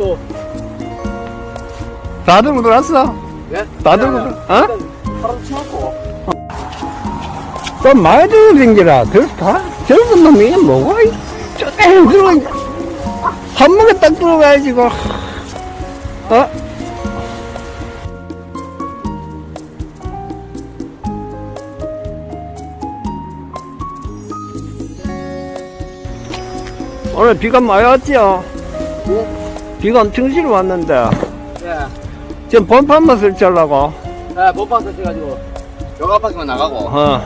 또. 다 들고 들어왔어? 예? 다 들고 들어, 어? 바람 치웠고. 좀 많이 들고 댕기라. 들, 다, 젊은 놈이 뭐가, 이, 저, 에이, 들어, 한 번에 딱 들어가야지, 그. 어? 오늘 비가 많이 왔지요? 비가 엄청 실어 왔는데. 예. 지금 번판만 설치하려고. 예, 못방 설치해가지고. 여가 밖에만 나가고. 어.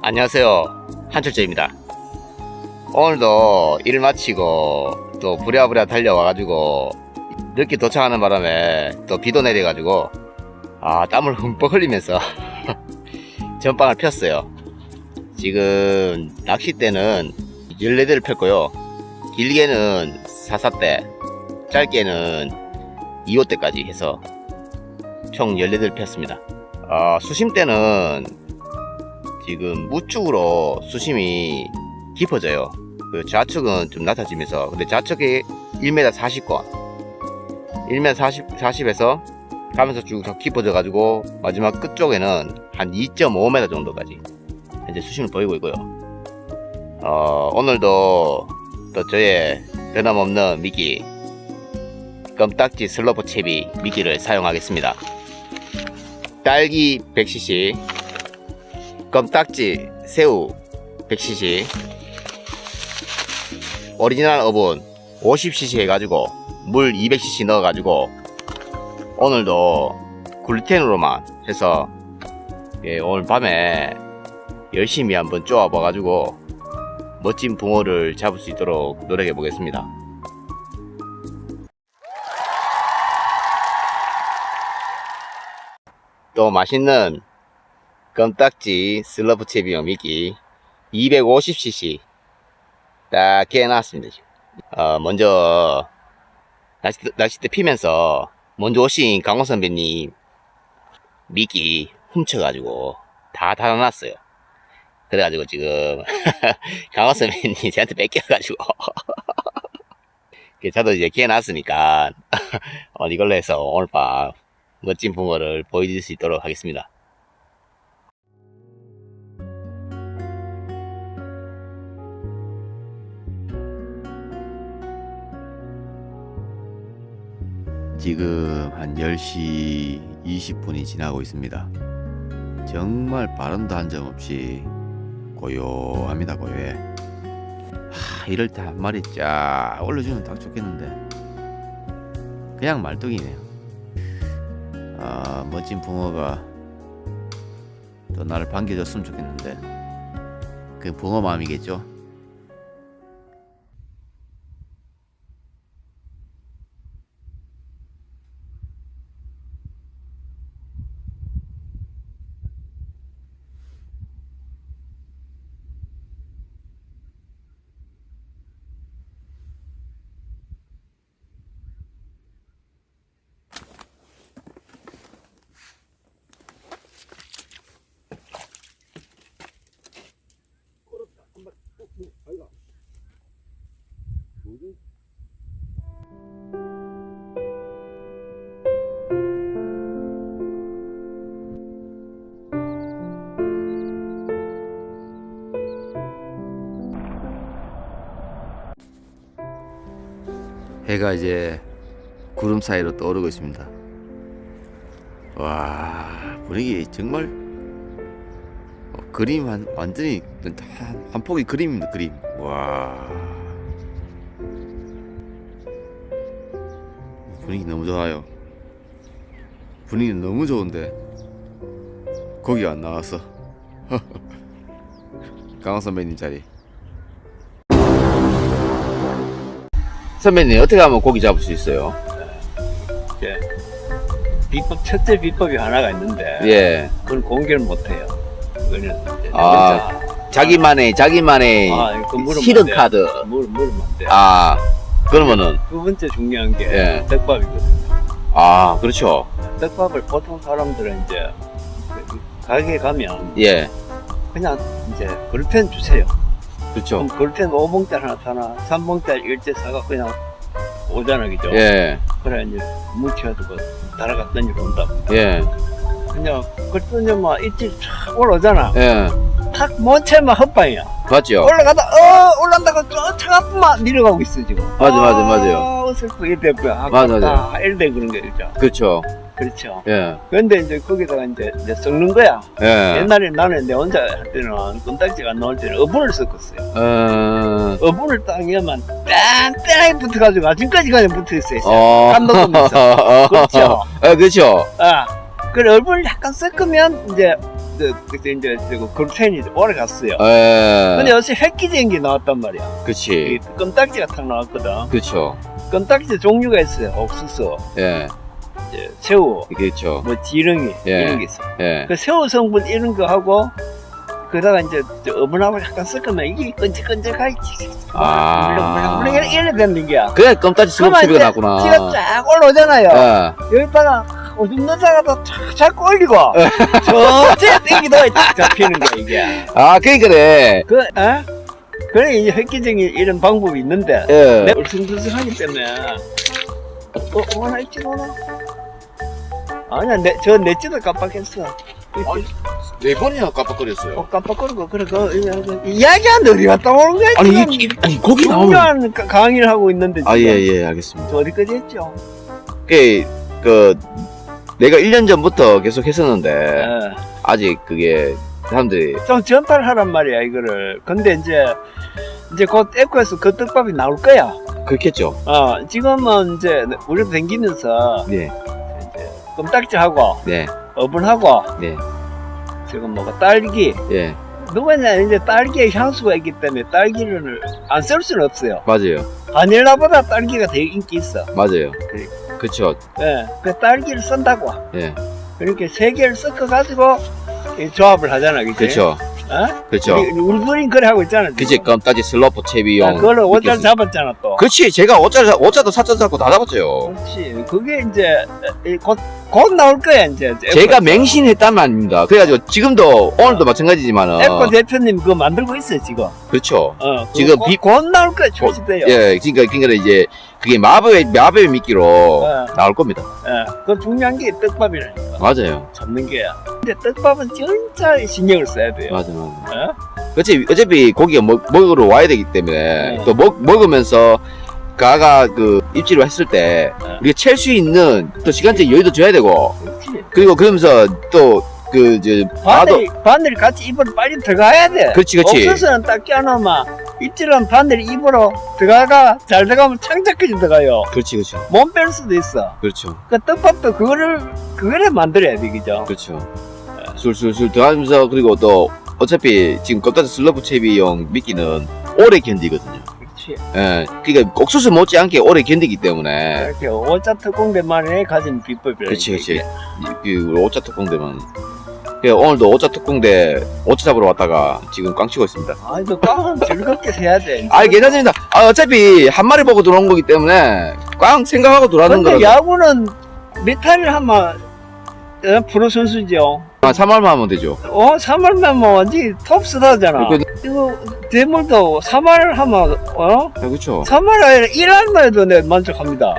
안녕하세요. 한철재입니다. 오늘도 일 마치고 또 부랴부랴 달려와가지고 늦게 도착하는 바람에 또 비도 내려가지고 아 땀을 흠뻑 흘리면서 전방을 폈어요. 지금 낚싯대는 14대를 폈고요. 길게는 44대, 짧게는 25대까지 해서 총 14대를 폈습니다. 아, 수심대는 지금 우측으로 수심이 깊어져요. 그 좌측은 좀 낮아지면서 근데 좌측이 1m 40권 1m 40, 40에서 가면서 쭉 깊어져 가지고 마지막 끝쪽에는 한 2.5m 정도까지 현재 수심을 보이고 있고요. 어, 오늘도 또 저의 변함없는 미끼 껌딱지 슬로프 채비 미끼를 사용하겠습니다. 딸기 100cc 껌딱지 새우 100cc 오리지널 어분 50cc 해가지고 물 200cc 넣어가지고 오늘도 글루텐으로만 해서 예, 오늘 밤에 열심히 한번 쪼아봐가지고 멋진 붕어를 잡을 수 있도록 노력해 보겠습니다. 또 맛있는 껌딱지 슬러프 채비용 미끼 250cc 딱 깨놨습니다. 어, 먼저 낚싯대, 낚싯대 피면서 먼저 오신 강호 선배님 미끼 훔쳐가지고 다 닫아놨어요. 그래가지고 지금 강호 선배님 저한테 뺏겨가지고 그 저도 이제 깨놨으니까 어, 이걸로 해서 오늘 밤 멋진 붕어를 보여드릴 수 있도록 하겠습니다. 지금 한 10시 20분이 지나고 있습니다. 정말 바람도 한 점 없이 고요합니다, 고요해. 하, 이럴 때 한 마리 쫙 올려주면 딱 좋겠는데. 그냥 말뚝이네요. 아, 멋진 붕어가 또 나를 반겨줬으면 좋겠는데. 그 붕어 마음이겠죠? 해가 이제 구름 사이로 떠오르고 있습니다. 와 분위기 정말 어, 그림 한 완전히 한, 한 폭의 그림입니다. 그림. 와 분위기 너무 좋아요. 분위기 너무 좋은데 거기 안 나왔어. 강원 선배님 자리. 선배님 어떻게 하면 고기 잡을 수 있어요? 이제 비법 첫째 비법이 하나가 있는데 예. 그건 공개를 못해요. 아, 자기만의 자기만의 아, 그안 돼. 카드. 물 물으면 안 돼. 아 그러면은 두 번째 중요한 게 예. 떡밥이거든. 아, 그렇죠. 떡밥을 보통 사람들은 이제 그 가게에 가면 예. 그냥 이제 글루텐 주세요. 그렇죠. 그럼 글루텐 5봉짜리 하나 사나 3봉짜리 일제 사가 그냥 오잖아 그죠? 예. 그래 이제 뭉쳐가지고 달아가 던져본다. 예. 그냥 그 던져면 일찍 촥 올라오잖아. 예. 탁 못채면 헛방이야. 맞죠? 올라가다 어 올라간다고 저 차가뿐만 내려가고 있어 지금. 맞아, 맞아, 맞아요. 아, 이래 아, 맞아, 아깝다. 이래 그런 거 있죠. 그렇죠. 그렇죠. 예. 근데 이제 거기다가 이제, 이제 섞는 거야. 예. 옛날에 나는 내 혼자 할 때는 껌딱지가 안 나올 때는 어분을 섞었어요. 어, 딱 이으면 딴딴하게 붙어가지고 아직까지 그냥 붙어 있어요. 어. 감독하면서. 그렇죠. 어, 그렇죠. 아, 그래 얼굴 약간 섞으면 이제 그, 그, 이제 그 글루텐이 오래 갔어요. 예. 근데 요새 획기적인 게 나왔단 말이야. 이 그렇지. 껌딱지가 탁 나왔거든. 그렇죠. 껌딱지 종류가 있어요. 옥수수, 예. 이제 새우, 그렇죠. 뭐 지렁이 예. 이런 게 있어. 예. 그 새우 성분 이런 거 하고 그러다가 이제 저 어분하고 약간 섞으면 이게 끈적끈적하게 아. 물렁물렁 이래, 이래 되는 게야. 그래, 껌따지 수업 그러면 이제 났구나. 티가 쫙 올라오잖아요. 예. 여기다가 오줌 넣자가도 쫙 자꾸 올리고 저째 땡기도 잡히는 거야 이게. 아, 그래, 그래. 그, 어? 그래 이제 획기적인 이런 방법이 있는데 예. 내 울퉁불퉁하기 때문에 어, 어, 하나 있지 너나? 아니야 내, 저 넷째도 깜빡했어. 네 번이나 깜빡거렸어요. 어, 깜빡거리고 그래 그 이야기- 이야기하는데 어디 갔다 오는 거야 아니, 지금 이, 이, 아니, 거기 나오면. 중요한 가- 강의를 하고 있는데 아, 지금. 예, 예, 알겠습니다. 저 어디까지 했죠? 그, 그, 내가 1년 전부터 계속 했었는데, 예. 아직 그게, 사람들이, 좀 전파를 하란 말이야 이거를 근데 이제 이제 곧 에코에서 그 떡밥이 나올 거야 그렇겠죠. 어 지금은 이제 우리도 댕기면서 네, 이제 껌딱지하고 네, 어분하고 네, 지금 뭐가 딸기 예, 누구냐 이제 딸기에 향수가 있기 때문에 딸기를 안 쓸 수는 없어요 맞아요. 바닐라보다 딸기가 되게 인기 있어 맞아요. 그래. 그쵸. 예, 그 딸기를 쓴다고 예, 그렇게 세 개를 섞어 가지고 이 조합을 하잖아 그치? 그쵸. 어? 우리, 둘이 그래 하고 있잖아 지금. 그치, 껌따지 슬로프 채비용. 아, 그걸 느꼈어요. 잡았잖아 또 그치, 제가 옷자, 옷자도 사천 사고 다 잡았죠. 그렇지. 그게 이제 이 곧, 곧 나올 거야 이제. 제가 맹신했단 말입니다. 그래가지고 지금도 오늘도 마찬가지지만은 에코 대표님 그거 만들고 있어 요 지금. 그렇죠. 어, 지금 곧, 비- 곧 나올 거야 출시돼요. 예, 그러니까 그러니까 이제 그게 마법의 마법의 미끼로 어. 나올 겁니다. 예, 그 중요한 게 떡밥이라니까. 맞아요. 잡는 게야. 근데 떡밥은 진짜 신경을 써야 돼요. 맞아, 맞아. 어? 어차피 어차피 고기가 먹, 먹으러 와야 되기 때문에 어. 또 먹, 먹으면서 가가 그 입질을 했을 때 어. 우리가 챌 수 있는 또 시간적 여유도 줘야 되고 그렇지. 그리고 그러면서 또 그 이제 바늘, 바늘이 같이 입으로 빨리 들어가야 돼. 그렇지, 그렇지. 옥수수는 딱 껴놓으면 입질은 바늘이 입으로 들어가가 잘 들어가면 창자까지 들어가요. 그렇지 그렇죠 못뺄 수도 있어. 그렇죠 그 떡밥도 그거를 그거를 만들어야 돼, 그죠? 그렇죠 술술술 들어가면서 그리고 또 어차피 지금 껍데기 슬러브 채비용 미끼는 오래 견디거든요. 그렇지. 예, 그러니까 옥수수 못지않게 오래 견디기 때문에 이렇게 오자 특공대만에 가진 비법이라. 그렇지 그렇지 그 오자 특공대만 그 오늘도 오자 특공대 오차 잡으러 왔다가 지금 꽝 치고 있습니다. 아, 이거 꽝은 즐겁게 세야 돼. 아 괜찮습니다. 아 어차피 한 마리 보고 들어온 거기 때문에 꽝 생각하고 들어가는 근데 거라. 야구는 메탈을 하면 어, 프로 선수죠. 아 3할만 하면 되죠. 어, 3할만 뭐 완전 톱스타잖아. 그- 이거 대물도 3할 하면 어? 아, 그렇죠. 3할 아니라 1할만 해도 내 만족합니다.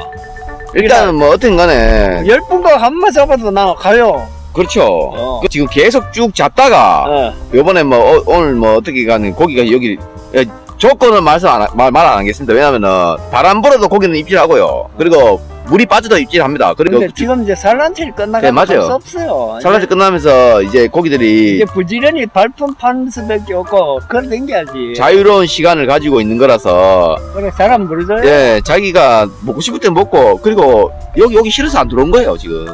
일단은 뭐 어떤 간에 10분간 한번 잡아도 나 가요. 그렇죠. 어. 그 지금 계속 쭉 잡다가 어. 요번에 뭐 어, 오늘 뭐 어떻게 가는 고기가 여기 예, 조건은 말씀 안, 하- 말, 말안 하겠습니다. 왜냐면은 바람 불어도 고기는 입질하고요. 그리고 물이 빠져도 입질합니다. 그리고 근데 지금 이제 산란철이 끝나가면 네, 맞아요. 할수 없어요. 산란지 끝나면서 이제 고기들이 이제 부지런히 발품 파는 수밖에 없고 그걸 댕겨야지. 자유로운 시간을 가지고 있는 거라서 그래 사람 부르줘요. 예 자기가 먹고 싶을 때 먹고 그리고 여기 여기 싫어서 안 들어온 거예요 지금.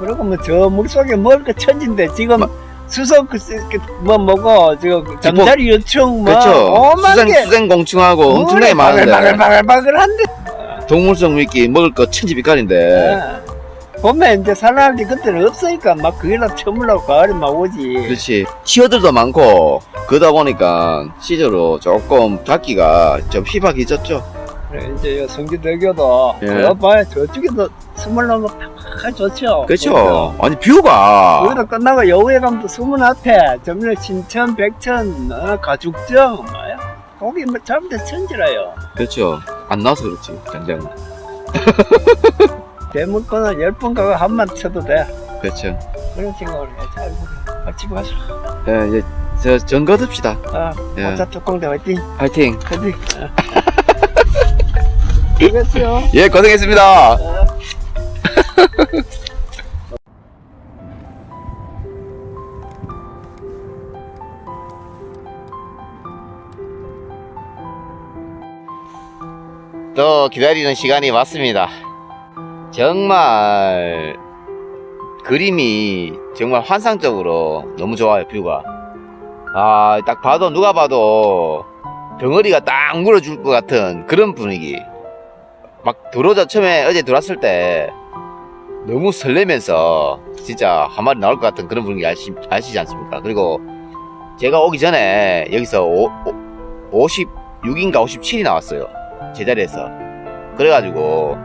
그리고 뭐 저 물속에 먹을 거 천진데 지금 수석 그, 그, 뭐 뭐고 지금 잠자리 요청 뭐 그렇죠. 오만 수생 개 수생 공충하고 엄청나게 많은데 바글바글바글바글한데 동물성 미끼 먹을 거 천지빛깔인데 예. 보면 이제 산란할 그때는 없으니까 막 그게나 처물라고 가을에 막 오지. 그렇지 치어들도 많고 그러다 보니까 시저로 조금 잡기가 좀 희박해졌죠 그래, 이제 요 성지대교도 예. 그 봐요 저쪽에도 스물 넘어 팍 좋죠. 그렇죠. 아니 뷰가 거기도 끝나고 여우에 가면 또 수문 앞에 정말 신천, 백천, 어, 가죽정 뭐야? 거기 뭐다 천지라요. 그렇죠. 안 나와서 그렇지 당장. 대문권은 열 번 가고 한 번 쳐도 돼. 그렇죠. 그런 생각을 해. 잘 보래. 같이 가서. 예, 이제 저 전 거 듭시다. 아, 예. 모자 뚜껑대 화이팅. 파이팅. 화이팅. 어. 수고했어요. 예, 고생했습니다. 또 기다리는 시간이 왔습니다. 정말 그림이 정말 환상적으로 너무 좋아요, 뷰가. 아, 딱 봐도 누가 봐도 덩어리가 딱 물어줄 것 같은 그런 분위기. 막 들어오자 처음에 어제 들어왔을 때 너무 설레면서 진짜 한 마리 나올 것 같은 그런 분위기 아시, 아시지 않습니까? 그리고 제가 오기 전에 여기서 오, 56인가 57이 나왔어요. 제자리에서. 그래가지고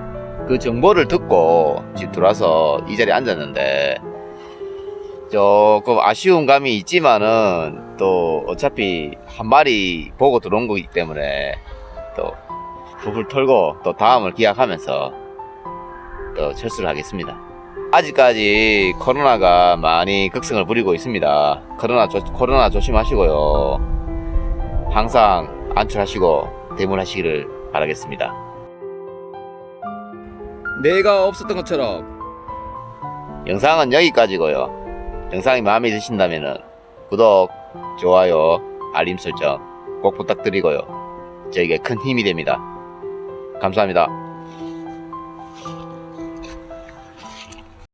그 정보를 듣고 지금 들어와서 이 자리에 앉았는데 조금 아쉬운 감이 있지만은 또 어차피 한 마리 보고 들어온 거기 때문에 또 불을 털고 또 다음을 기약하면서 또 철수를 하겠습니다. 아직까지 코로나가 많이 극성을 부리고 있습니다. 코로나, 조, 코로나 조심하시고요. 항상 안출하시고 대문하시기를 바라겠습니다. 내가 없었던 것처럼 영상은 여기까지고요. 영상이 마음에 드신다면 구독, 좋아요, 알림 설정 꼭 부탁드리고요. 저에게 큰 힘이 됩니다. 감사합니다.